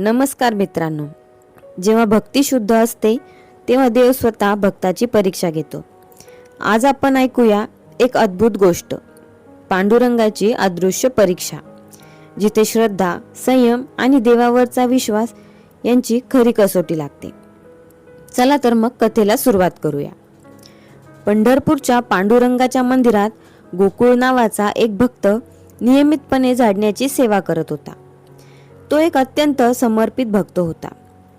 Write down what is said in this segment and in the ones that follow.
नमस्कार मित्रांनो. जेव्हा भक्ती शुद्ध असते तेव्हा देव स्वतः भक्ताची परीक्षा घेतो. आज आपण ऐकूया एक अद्भुत गोष्ट पांडुरंगाची अदृश्य परीक्षा जिथे श्रद्धा संयम आणि देवावरचा विश्वास यांची खरी कसोटी लागते. चला तर मग कथेला सुरुवात करूया. पंढरपूरच्या पांडुरंगाच्या मंदिरात गोकुळ नावाचा एक भक्त नियमितपणे झाडण्याची सेवा करत होता. तो एक अत्यंत समर्पित भक्त होता.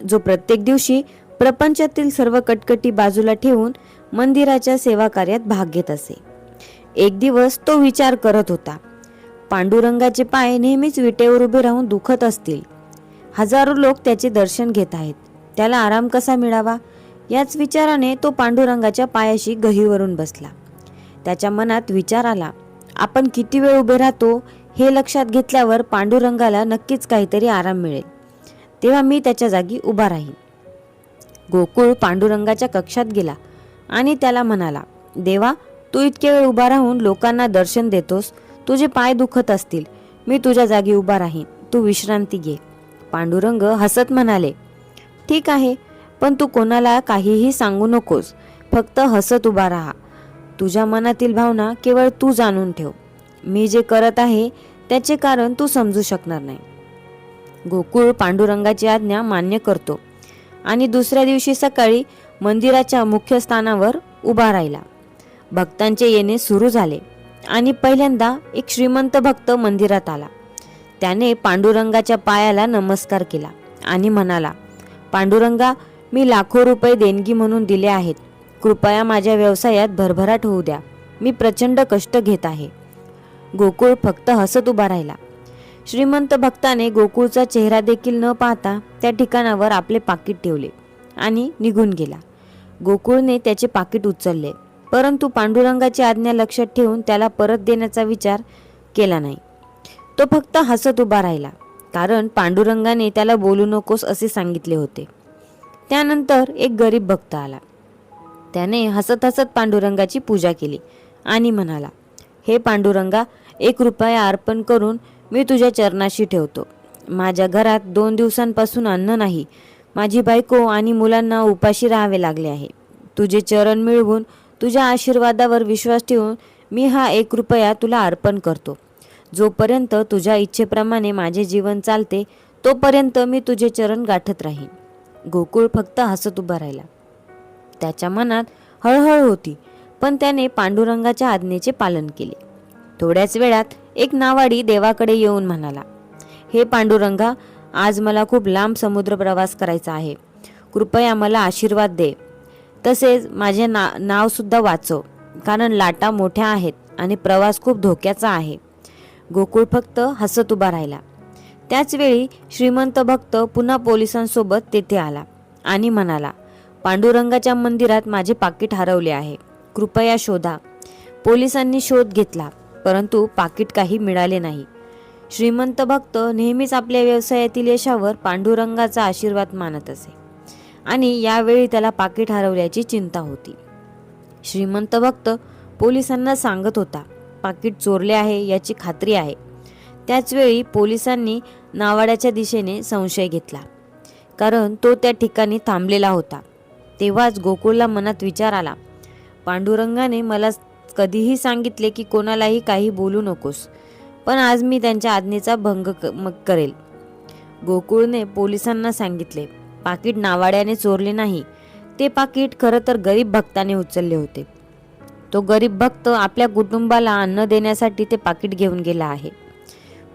जो प्रत्येक दिवशी प्रपंचातील सर्व कटकटी बाजूला ठेवून मंदिराच्या सेवा कार्यात भाग घेत असे. एक दिवस तो विचार करत होता पांडुरंगाचे पाय नेहमीच विटेवर उभे राहून दुखत असतील. हजारो लोक त्याचे दर्शन घेत आहेत. त्याला आराम कसा मिळावा? याच विचाराने तो पांडुरंगाच्या पायाशी गहीवरून बसला. त्याच्या मनात विचार आला आपण किती वेळ उभे राहतो? हे लक्षात घेतल्यावर पांडुरंगाला नक्कीच काहीतरी आराम मिळेल. तेव्हा मी त्याच्या जागी उभा राहीन. गोकुळ पांडुरंगाच्या कक्षात गेला आणि त्याला म्हणाला देवा तू इतके वेळ उभा राहून लोकांना दर्शन देतोस. तुझे पाय दुखत असतील. मी तुझ्या जागी उभा राहीन. तू विश्रांती घे. पांडुरंग हसत म्हणाले ठीक आहे पण तू कोणाला काहीही सांगू नकोस. फक्त हसत उभा राहा. तुझ्या मनातील भावना केवळ तू जाणून ठेव. मी जे करत आहे त्याचे कारण तू समजू शकणार नाही. गोकुळ पांडुरंगाची आज्ञा मान्य करतो. आणि दुसऱ्या दिवशी सकाळी मंदिराच्या मुख्य स्थानावर उभा राहिला. भक्तांचे येणे सुरू झाले आणि पहिल्यांदा एक श्रीमंत भक्त मंदिरात आला. त्याने पांडुरंगाच्या पायाला नमस्कार केला आणि म्हणाला पांडुरंगा मी लाखो रुपये देणगी म्हणून दिले आहेत. कृपया माझ्या व्यवसायात भरभराट होऊ द्या. मी प्रचंड कष्ट घेत आहे. गोकुळ फक्त हसत उभा राहिला. श्रीमंत भक्ताने गोकुळचा चेहरा देखील न पाहता त्या ठिकाणावर आपले पाकिट ठेवले आणि निघून गेला. गोकुळने त्याचे पाकिट उचलले परंतु पांडुरंगाची आज्ञा लक्षात ठेवून त्याला परत देण्याचा विचार केला नाही. तो फक्त हसत उभा राहिला कारण पांडुरंगाने त्याला बोलू नकोस असे सांगितले होते. त्यानंतर एक गरीब भक्त आला. त्याने हसत हसत पांडुरंगाची पूजा केली आणि म्हणाला हे पांडुरंगा एक रुपया अर्पण करून मी तुझ्या चरणाशी ठेवतो. माझ्या घरात दोन दिवसांपासून अन्न नाही. माझी बायको आणि मुलांना उपाशी राहावे लागले आहे. तुझे चरण मिळवून तुझ्या आशीर्वादावर विश्वास ठेवून मी हा एक रुपया तुला अर्पण करतो. जोपर्यंत तुझ्या इच्छेप्रमाणे माझे जीवन चालते तोपर्यंत मी तुझे चरण गाठत राहीन. गोकुळ फक्त हसत उभा राहिला. त्याच्या मनात हळहळ होती. पण त्याने पांडुरंगाच्या आज्ञेचे पालन केले. थोड्याच वेळात एक नावाडी देवाकडे येऊन म्हणाला हे पांडुरंगा आज मला खूप लांब समुद्र प्रवास करायचा आहे. कृपया मला आशीर्वाद दे. तसेच माझे ना नावसुद्धा वाचव कारण लाटा मोठ्या आहेत आणि प्रवास खूप धोक्याचा आहे. गोकुळ फक्त हसत उभा राहिला. त्याचवेळी श्रीमंत भक्त पुन्हा पोलिसांसोबत तेथे आला आणि म्हणाला पांडुरंगाच्या मंदिरात माझे पाकिट हरवले आहे. कृपया शोधा. पोलिसांनी शोध घेतला परंतु पाकिट काही मिळाले नाही. श्रीमंत भक्त नेहमीच आपल्या व्यवसायातील यशावर पांडुरंगाचा आशीर्वाद मानत असे आणि यावेळी त्याला पाकिट हरवल्याची चिंता होती. श्रीमंत भक्त पोलिसांना सांगत होता पाकिट चोरले आहे याची खात्री आहे. त्याचवेळी पोलिसांनी नावाड्याच्या दिशेने संशय घेतला कारण तो त्या ठिकाणी थांबलेला होता. तेव्हाच गोकुळला मनात विचार आला पांडुरंगाने मला कधीही सांगितले की कोणालाही काही बोलू नकोस पण आज मी त्यांच्या आज्ञेचा भंग क- करेल. गोकुळने पोलिसांना सांगितले पाकिट नावाड्याने चोरले नाही. ते पाकिट खरं तर गरीब भक्ताने उचलले होते. तो गरीब भक्त आपल्या कुटुंबाला अन्न देण्यासाठी ते पाकिट घेऊन गेला आहे.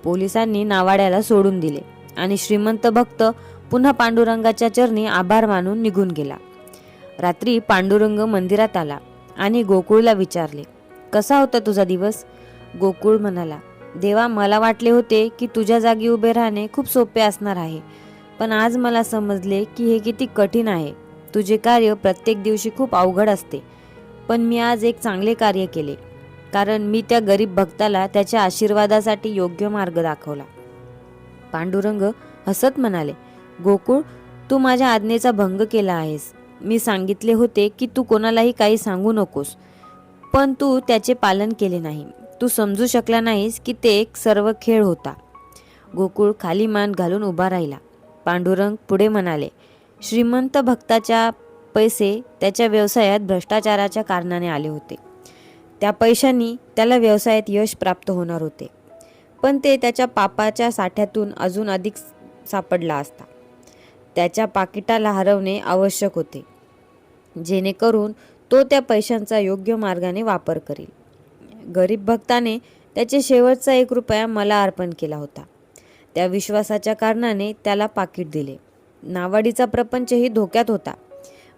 पोलिसांनी नावाड्याला सोडून दिले आणि श्रीमंत भक्त पुन्हा पांडुरंगाच्या चरणी आभार मानून निघून गेला. रात्री पांडुरंग मंदिरात आला. आणि गोकुळला विचारले कसा होता तुझा दिवस? गोकुळ म्हणाला देवा मला वाटले होते की तुझ्या जागी उभे राहणे खूप सोपे असणार आहे पण आज मला समजले की हे किती कठीण आहे. तुझे कार्य प्रत्येक दिवशी खूप अवघड असते पण मी आज एक चांगले कार्य केले कारण मी त्या गरीब भक्ताला त्याच्या आशीर्वादासाठी योग्य मार्ग दाखवला. पांडुरंग हसत म्हणाले गोकुळ तू माझ्या आज्ञेचा भंग केला आहेस. मी सांगितले होते की तू कोणालाही काही सांगू नकोस पण तू त्याचे पालन केले नाही. तू समजू शकला नाहीस की ते एक सर्व खेळ होता. गोकुळ खाली मान घालून उभा राहिला. पांडुरंग पुढे म्हणाले श्रीमंत भक्ताच्या पैसे त्याच्या व्यवसायात भ्रष्टाचाराच्या कारणाने आले होते. त्या पैशांनी त्याला व्यवसायात यश प्राप्त होणार होते पण ते त्याच्या पापाच्या साठ्यातून अजून अधिक सापडला असता. त्याच्या पाकिटाला हरवणे आवश्यक होते. जेणेकरून तो त्या पैशांचा योग्य मार्गाने वापर करील. गरीब भक्ताने त्याचे शेवटचा एक रुपया मला अर्पण केला होता. त्या विश्वासाच्या कारणाने त्याला पाकिट दिले. नावाडीचा प्रपंचही धोक्यात होता.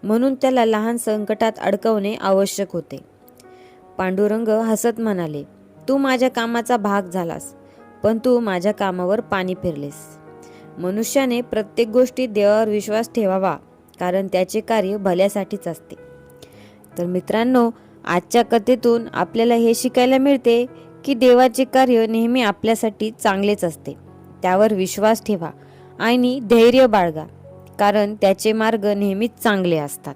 म्हणून त्याला लहान संकटात अडकवणे आवश्यक होते. पांडुरंग हसत म्हणाले तू माझ्या कामाचा भाग झालास पण तू माझ्या कामावर पाणी फिरलेस मनुष्याने प्रत्येक गोष्टीत देवावर विश्वास ठेवावा कारण त्याचे कार्य भल्यासाठीच असते. तर मित्रांनो आजच्या कथेतून आपल्याला हे शिकायला मिळते की देवाचे कार्य नेहमी आपल्यासाठी चांगलेच असते. त्यावर विश्वास ठेवा आणि धैर्य बाळगा कारण त्याचे मार्ग नेहमीच चांगले असतात.